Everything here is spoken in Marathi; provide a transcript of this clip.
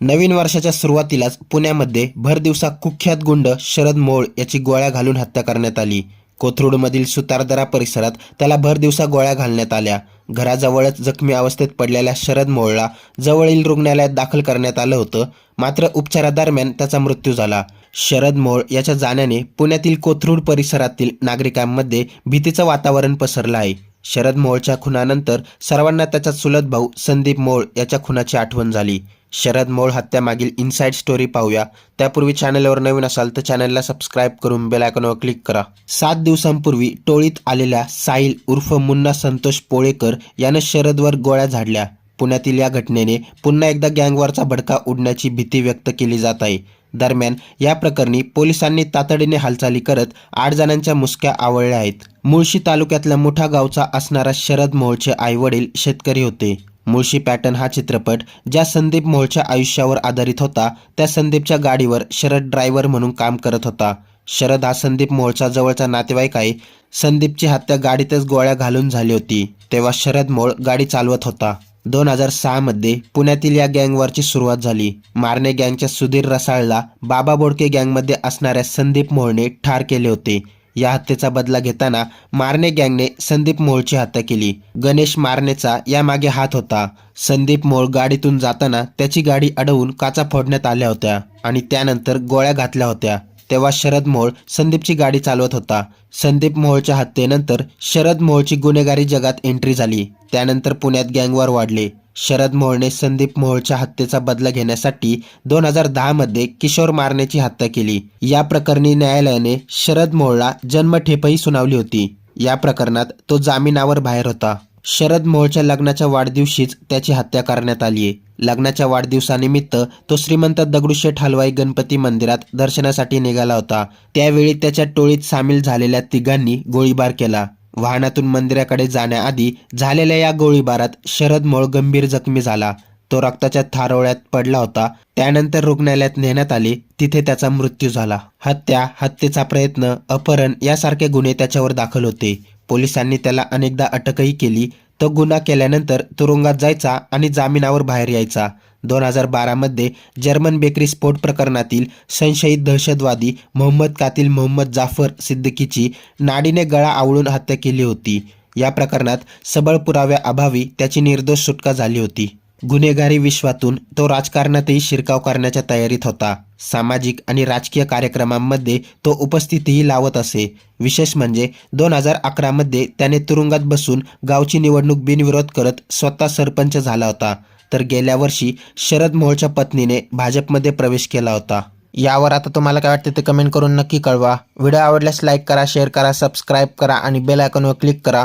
नवीन वर्षाच्या सुरुवातीलाच पुण्यामध्ये भरदिवसा कुख्यात गुंड शरद मोळ याची गोळ्या घालून हत्या करण्यात आली. कोथरूडमधील सुतारदरा परिसरात त्याला भरदिवसा गोळ्या घालण्यात आल्या. घराजवळच जखमी अवस्थेत पडलेल्या शरद मोळला जवळील रुग्णालयात दाखल करण्यात आलं होतं. मात्र उपचारादरम्यान त्याचा मृत्यू झाला. शरद मोळ याच्या जाण्याने पुण्यातील कोथरूड परिसरातील नागरिकांमध्ये भीतीचं वातावरण पसरलं आहे. शरद मोळच्या खुनानंतर सर्वांना त्याचा चुलत भाऊ संदीप मोळ याच्या खुनाची आठवण झाली. शरद मोळ हत्यामागील इनसाईड स्टोरी पाहूया. त्यापूर्वी चॅनलवर नवीन असाल तर चॅनलला सबस्क्राईब करून बेल आयकॉनवर क्लिक करा. सात दिवसांपूर्वी टोळीत आलेल्या साईल उर्फ मुन्ना संतोष पोळेकर यानं शरदवर गोळ्या झाडल्या. पुण्यातील या घटनेने पुन्हा एकदा गँगवरचा भडका उडण्याची भीती व्यक्त केली जात आहे. दरम्यान या प्रकरणी पोलिसांनी तातडीने हालचाली करत आठ जणांच्या मुसक्या आवळल्या आहेत. मुळशी तालुक्यातल्या मोठा गावचा असणारा शरद मोळचे आईवडील शेतकरी होते. मुळशी पॅटर्न हा चित्रपट ज्या संदीप मोळच्या आयुष्यावर आधारित होता त्या संदीपच्या गाडीवर शरद ड्रायव्हर म्हणून काम करत होता. शरद हा संदीप मोळचा जवळचा नातेवाईक आहे. संदीपची हत्या गाडीतच गोळ्या घालून झाली होती. तेव्हा शरद मोळ गाडी चालवत होता. दोन हजार सहामध्ये पुण्यातील या गँगवरची सुरुवात झाली. मारणे गँगच्या सुधीर रसाळला बाबा बोडके गँगमध्ये असणाऱ्या संदीप मोळने ठार केले होते. या हत्येचा बदला घेताना मारणे गँगने संदीप मोळची हत्या केली. गणेश मारनेचा यामागे हात होता. संदीप मोळ गाडीतून जाताना त्याची गाडी अडवून काचा फोडण्यात आल्या होत्या आणि त्यानंतर गोळ्या घातल्या होत्या. तेव्हा शरद मोहोळ संदीपची गाडी चालवत होता. संदीप मोहोळच्या हत्येनंतर शरद मोहोळची गुन्हेगारी जगात एंट्री झाली. त्यानंतर पुण्यात गँगवार वाढले. शरद मोहोळने संदीप मोहोळच्या हत्येचा बदला घेण्यासाठी दोन हजार दहामध्ये किशोर मारण्याची हत्या केली. या प्रकरणी न्यायालयाने शरद मोहोळला जन्मठेपही सुनावली होती. या प्रकरणात तो जामिनावर बाहेर होता. शरद मोहळच्या लग्नाच्या वाढदिवशीच त्याची हत्या करण्यात आली आहे. लग्नाच्या वाढदिवसानिमित्त तो श्रीमंत दगडूशेठ हलवाई गणपती मंदिरात दर्शनासाठी निघाला होता. त्यावेळी त्याच्या टोळीत सामील झालेल्या तिघांनी गोळीबार केला. वाहनातून मंदिराकडे जाण्याआधी झालेल्या या गोळीबारात शरद मोळ गंभीर जखमी झाला. तो रक्ताच्या थारोळ्यात पडला होता. त्यानंतर रुग्णालयात नेण्यात आले. तिथे त्याचा मृत्यू झाला. हत्या हत्येचा प्रयत्न अपहरण यासारखे गुन्हे त्याच्यावर दाखल होते. पोलिसांनी त्याला अनेकदा अटकही केली. तो गुन्हा केल्यानंतर तुरुंगात जायचा आणि जामिनावर बाहेर यायचा. दोन हजार बारामध्ये जर्मन बेकरी स्फोट प्रकरणातील संशयित दहशतवादी मोहम्मद कातील मोहम्मद जाफर सिद्दीकीची नाडीने गळा आवळून हत्या केली होती. या प्रकरणात सबळ पुराव्याअभावी त्याची निर्दोष सुटका झाली होती. गुन्हेगारी विश्वातून तो राजकारणातही शिरकाव करण्याच्या तयारीत होता. सामाजिक आणि राजकीय कार्यक्रमांमध्ये तो उपस्थितीही लावत असे. विशेष म्हणजे दोन हजार अकरामध्ये त्याने तुरुंगात बसून गावची निवडणूक बिनविरोध करत स्वतः सरपंच झाला होता. तर गेल्या वर्षी शरद मोहोळच्या पत्नीने भाजपमध्ये प्रवेश केला होता. यावर आता तुम्हाला काय वाटते ते कमेंट करून नक्की कळवा. व्हिडिओ आवडल्यास लाईक करा शेअर करा सबस्क्राईब करा आणि बेल आयकॉनवर क्लिक करा.